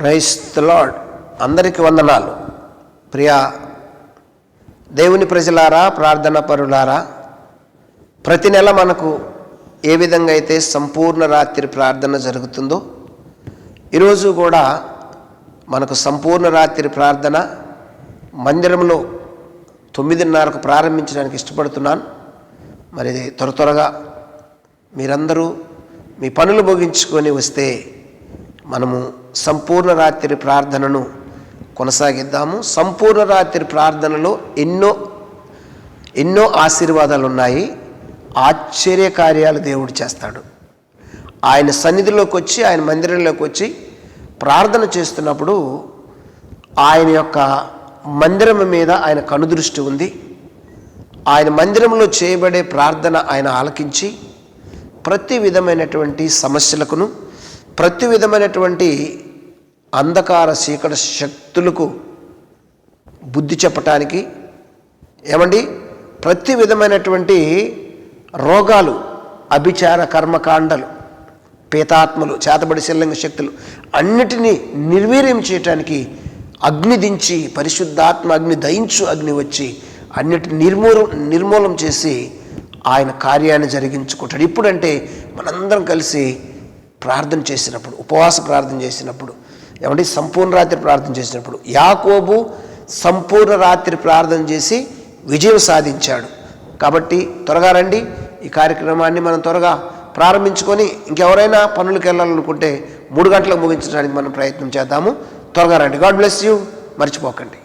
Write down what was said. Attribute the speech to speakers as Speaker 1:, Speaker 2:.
Speaker 1: Price the lord వందనాలు. ప్రియా దేవుని ప్రజలారా ప్రార్థన పరులారా ప్రతి నెల మనకు ఏ విధంగా అయితే సంపూర్ణ రాత్రి ప్రార్థన జరుగుతుందో ఈరోజు కూడా మనకు సంపూర్ణ రాత్రి ప్రార్థన మందిరంలో తొమ్మిదిన్నరకు ప్రారంభించడానికి ఇష్టపడుతున్నాను. మరి త్వర త్వరగా మీరందరూ మీ పనులు ముగించుకొని వస్తే మనము సంపూర్ణ రాత్రి ప్రార్థనను కొనసాగిద్దాము. సంపూర్ణ రాత్రి ప్రార్థనలో ఎన్నో ఎన్నో ఆశీర్వాదాలు ఉన్నాయి ఆశ్చర్య కార్యాలు దేవుడు చేస్తాడు. ఆయన సన్నిధిలోకి వచ్చి ఆయన మందిరంలోకి వచ్చి ప్రార్థన చేస్తున్నప్పుడు ఆయన యొక్క మందిరం మీద ఆయన కనుదృష్టి ఉంది. ఆయన మందిరంలో చేయబడే ప్రార్థన ఆయన ఆలకించి ప్రతి విధమైనటువంటి సమస్యలకును ప్రతి విధమైనటువంటి అంధకార చీకటి శక్తులకు బుద్ధి చెప్పటానికి ఏమండి? ప్రతి విధమైనటువంటి రోగాలు అభిచార కర్మకాండలు పీతాత్మలు చేతబడి శల్లింగ శక్తులు అన్నిటినీ నిర్వీర్యం చేయటానికి అగ్ని దించి పరిశుద్ధాత్మ అగ్ని దయించు అగ్ని వచ్చి అన్నిటిని నిర్మూలం నిర్మూలం చేసి ఆయన కార్యాన్ని జరిగించుకుంటాడు. ఇప్పుడంటే మనందరం కలిసి ప్రార్థన చేసినప్పుడు ఉపవాస ప్రార్థన చేసినప్పుడు ఏమంటే సంపూర్ణ రాత్రి ప్రార్థన చేసినప్పుడు యాకోబు సంపూర్ణ రాత్రి ప్రార్థన చేసి విజయం సాధించాడు. కాబట్టి త్వరగా రండి. ఈ కార్యక్రమాన్ని మనం త్వరగా ప్రారంభించుకొని ఇంకెవరైనా పనులకు వెళ్ళాలనుకుంటే మూడు గంటలకు ముగించడానికి మనం ప్రయత్నం చేద్దాము. త్వరగా రండి. God bless you. మర్చిపోకండి.